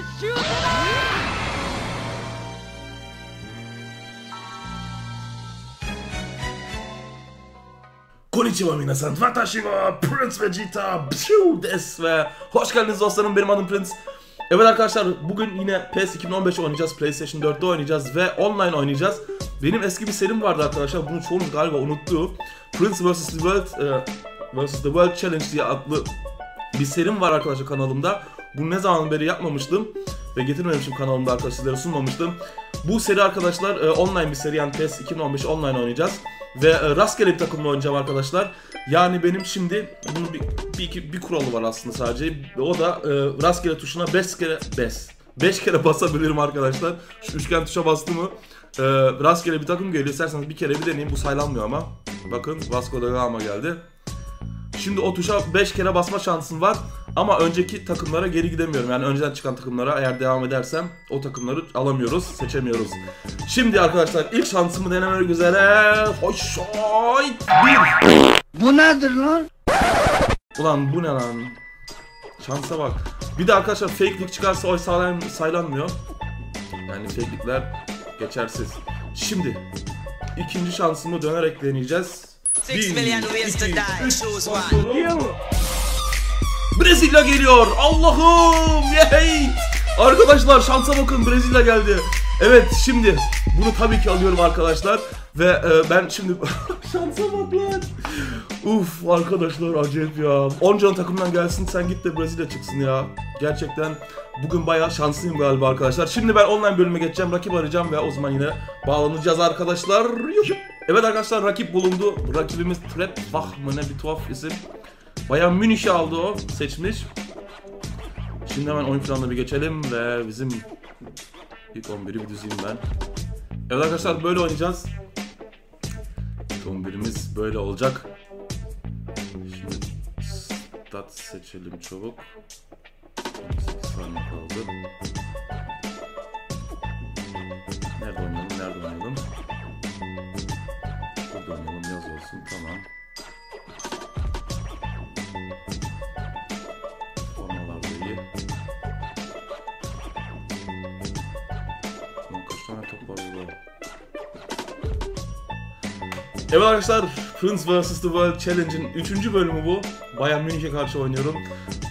シュートだ Konnichiwa minasan, watashi wa Prince Vegeta Pşu des ve hoş geldiniz dostlarım benim adım Prince. Evet arkadaşlar bugün yine PES 2015 oynayacağız, PlayStation 4'te oynayacağız ve online oynayacağız. Benim eski bir serim vardı arkadaşlar, bunu çoğunuz galiba unuttu. Prince vs. The World, e, vs. The World Challenge diye adlı bir serim var arkadaşlar kanalımda. Bunu ne zaman beri yapmamıştım ve getirmemişim kanalımda arkadaşlar sizlere sunmamıştım. Bu seri arkadaşlar e, online bir seri yani PES 2015 online oynayacağız. Ve e, rastgele bir takımla oynayacağım arkadaşlar. Yani benim şimdi bunun bir, bir, iki, bir kuralı var aslında sadece. O da e, rastgele tuşuna 5 kere 5. 5 kere basabilirim arkadaşlar. Şu üçgen tuşa bastı mı e, rastgele bir takım geliyor. İsterseniz bir kere bir deneyeyim. Bu saylanmıyor ama. Bakın Vasco da Gama geldi. Şimdi o tuşa 5 kere basma şansım var. Ama önceki takımlara geri gidemiyorum. Yani önceden çıkan takımlara eğer devam edersem o takımları alamıyoruz, seçemiyoruz. Şimdi arkadaşlar ilk şansımı denemek üzere. Hoş Bir. Bu nedir lan? Ulan bu ne lan? Şansa bak. Bir de arkadaşlar fake'lik çıkarsa oy saylan saylanmıyor. Yani fake'likler geçersiz. Şimdi ikinci şansımı dönerek deneyeceğiz. Six million ways to die. Choose one. Brezilya geliyor. Allah'ım. Yey. Arkadaşlar şansa bakın Brezilya geldi. Evet şimdi bunu tabii ki alıyorum arkadaşlar. Ve e, ben şimdi şansa bak lan. Uf arkadaşlar acayip ya. Onca takımdan gelsin sen git de Brezilya çıksın ya. Gerçekten bugün bayağı şanslıyım galiba arkadaşlar. Şimdi ben online bölüme geçeceğim. Rakip arayacağım ve o zaman yine bağlanacağız arkadaşlar. Yuh. Evet arkadaşlar rakip bulundu. Rakibimiz Trap Bach mı ne bir tuhaf isim. Bayağı Münih'i aldı o seçmiş. Şimdi hemen oyun planına bir geçelim ve bizim ilk 11'i bir düzeyim ben. Evet arkadaşlar böyle oynayacağız. İlk 11'imiz böyle olacak. Şimdi stat seçelim çabuk. 8 saniye kaldı. Evet arkadaşlar, Prince vs. The World Challenge'in 3. bölümü bu. Bayern Münih'e karşı oynuyorum.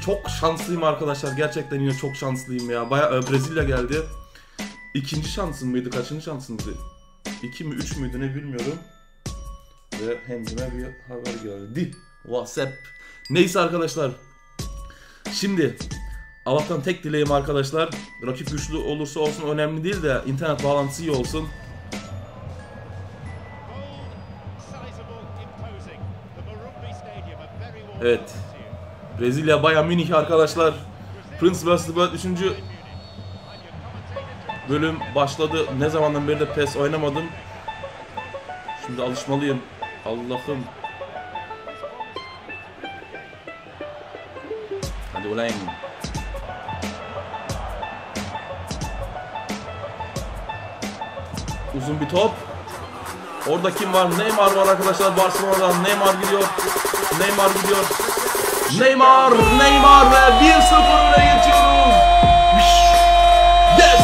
Çok şanslıyım arkadaşlar, gerçekten yine çok şanslıyım ya. Baya e, Brezilya geldi. İkinci şansım mıydı, kaçıncı şansımdı? 2 mi 3 müydü ne bilmiyorum. Ve kendime bir haber geldi. WhatsApp. Neyse arkadaşlar, Şimdi Allah'tan tek dileğim arkadaşlar rakip güçlü olursa olsun önemli değil de internet bağlantısı iyi olsun. Evet. Brezilya Bayern Münih arkadaşlar. Prince World 3. bölüm başladı. Ne zamandan beri de PES oynamadım. Şimdi alışmalıyım. Allah'ım. Hadi ulan. Uzun bir top. Orada kim var? Neymar var arkadaşlar Barcelona'dan. Neymar gidiyor. Neymar gidiyor. Neymar, Neymar ve 1-0 öne geçiyoruz. Yes!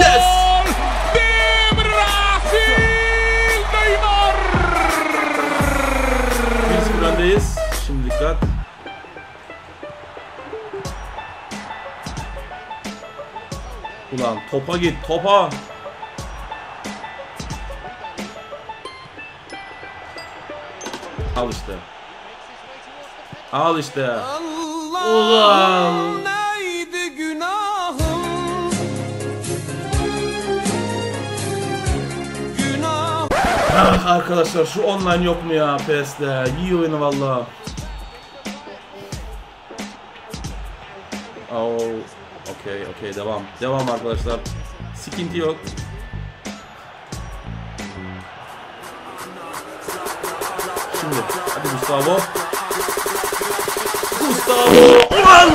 Yes! Biz öndeyiz. Şimdi dikkat. Ulan topa git topa. Al işte. Al işte. Ulan. neydi günahım? Günah. Ah, arkadaşlar şu online yok mu ya PS'de? İyi oyunu valla. Oh, okey okey devam. Devam arkadaşlar. Sıkıntı yok. Gustavo. Gustavo. Ulan!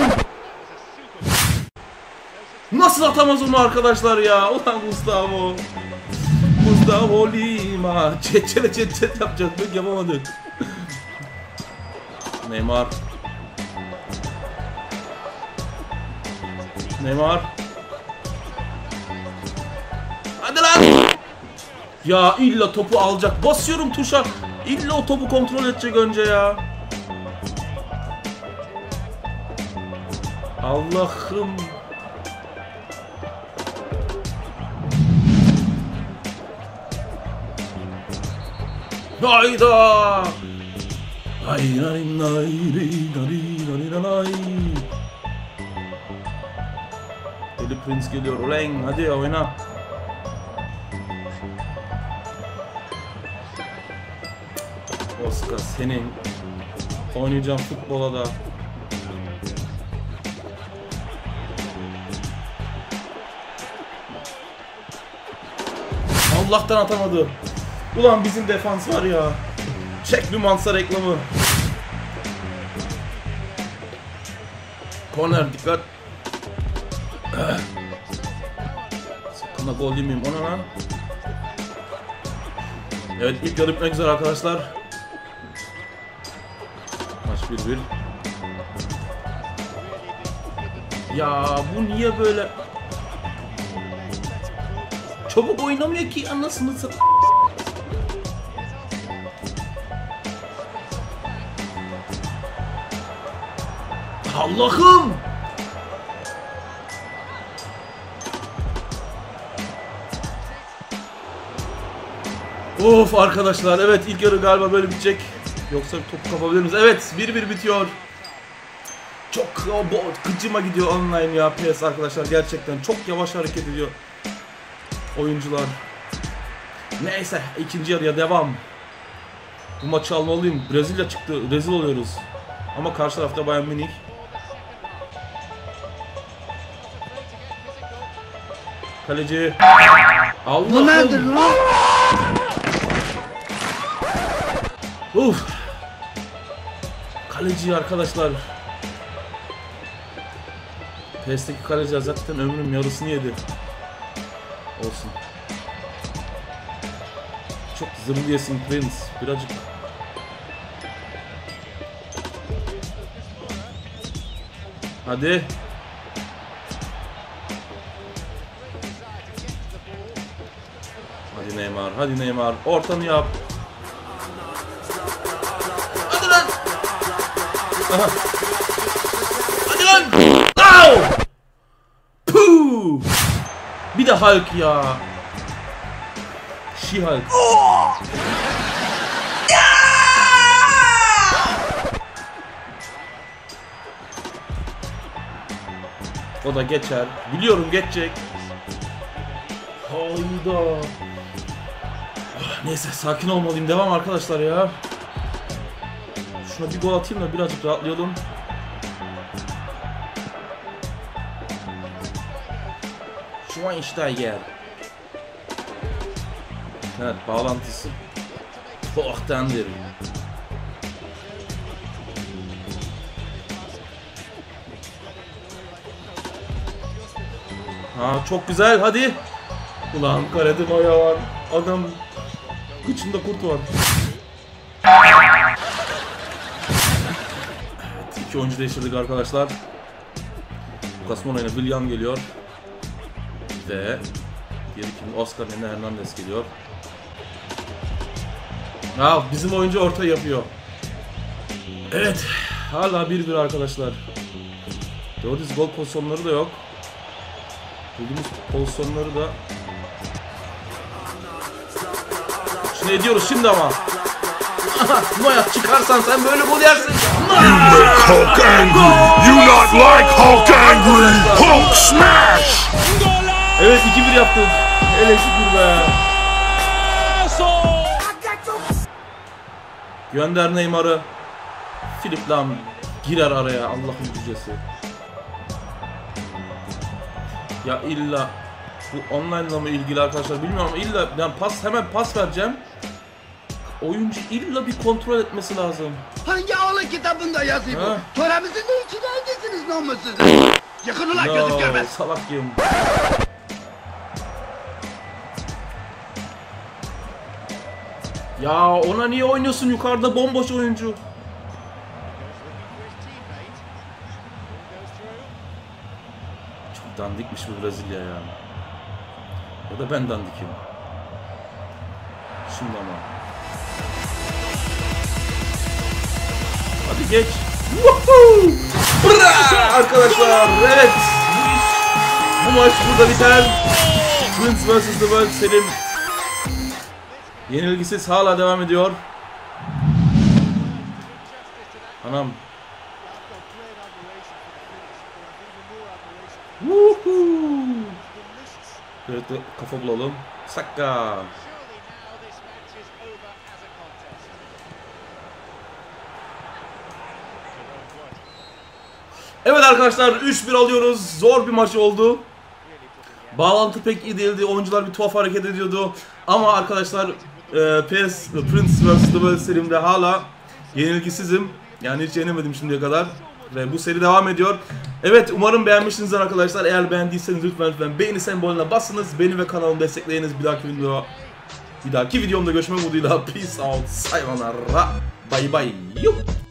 Nasıl atamaz onu arkadaşlar ya? Ulan Gustavo. Gustavo Lima. Çet çet çet çet yapacaktık yapamadık. Neymar. Neymar. Hadi lan. Ya illa topu alacak. Basıyorum tuşa. İlla o topu kontrol edecek önce ya. Allah'ım. Hayda. Ay nay nay nay nay nay nay. Deli Prince geliyor. Ulan hadi oyna. Oscar senin oynayacağın futbola da Allah'tan atamadı. Ulan bizim defans var ya. Çek bir Mansa reklamı. Korner dikkat. Sakın da gol yemeyeyim ona lan. Evet ilk yarı bitmek üzere arkadaşlar. Maç 1-1. Ya bu niye böyle? Çabuk oynamıyor ki anasını sat. Allah'ım! Of arkadaşlar evet ilk yarı galiba böyle bitecek. Yoksa top kapabilir miyiz? Evet 1-1 bitiyor. Çok o, bu, gıcıma gidiyor online ya PS arkadaşlar gerçekten çok yavaş hareket ediyor oyuncular. Neyse ikinci yarıya devam. Bu maçı almalıyım. Brezilya çıktı. Rezil oluyoruz. Ama karşı tarafta Bayern Münih. Kaleci. Allah'ım. Uf. Kaleci arkadaşlar. PES'teki kaleciler zaten ömrüm yarısını yedi. Olsun. Çok zırhliyesin Prince. Birazcık Hadi. Hadi Neymar, hadi Neymar. Ortanı yap. Aha. Hadi lan. Au! Puh! Bir de Hulk ya. She-Hulk. O da geçer. Biliyorum geçecek. Hayda. Ah, Neyse sakin olmalıyım. Devam arkadaşlar ya. Şuna bir gol atayım da birazcık rahatlayalım. Schweinsteiger. Evet bağlantısı Tohtendir. Ha çok güzel hadi. Ulan karede Noya var. Adam kıçında kurt var. İki oyuncu değiştirdik arkadaşlar. Lucas Moura ile Willian geliyor. Ve diğer kim? Oscar Nene Hernandez geliyor. Ya bizim oyuncu orta yapıyor. Evet. Hala 1-1 arkadaşlar. Doğru gol pozisyonları da yok. Bulduğumuz pozisyonları da Şimdi ediyoruz şimdi ama. Noya çıkarsan sen böyle gol yersin. Hulk angry. You not like Hulk angry. Hulk smash. Evet 2-1 yaptık. Hele şükür be. Gönder Neymar'ı. Filip Lam girer araya Allah'ın yücesi. Ya illa bu online'la mı ilgili arkadaşlar bilmiyorum ama illa yani pas hemen pas vereceğim. Oyuncu illa bir kontrol etmesi lazım. Hangi ağlı kitabında yazıyor Ha. bu? Töremizin de içine edesiniz namussuzum. Yakın ulan gözüm görmez. salak yem. Ya ona niye oynuyorsun yukarıda bomboş oyuncu? Çok Dandikmiş bu Brezilya ya. Ya da ben dandikim. Şimdi ama. Hadi geç. Arkadaşlar evet. Bu maç burada biter. Prince vs. The World Selim yenilgisiz hala devam ediyor. Anam. Woohoo! Evet kafa bulalım. Saka. Evet arkadaşlar 3-1 alıyoruz. Zor bir maç oldu. Bağlantı pek iyi değildi. Oyuncular bir tuhaf hareket ediyordu. Ama arkadaşlar e, PS Prince vs. World serimde hala yenilgisizim. Yani hiç yenemedim şimdiye kadar. Ve bu seri devam ediyor. Evet umarım beğenmişsinizdir arkadaşlar. Eğer beğendiyseniz lütfen lütfen beğeni sembolüne basınız. Beni ve kanalımı destekleyiniz. Bir dahaki video bir dahaki videomda görüşmek umuduyla. Peace out. Sayonara. Bye bye. Yuh.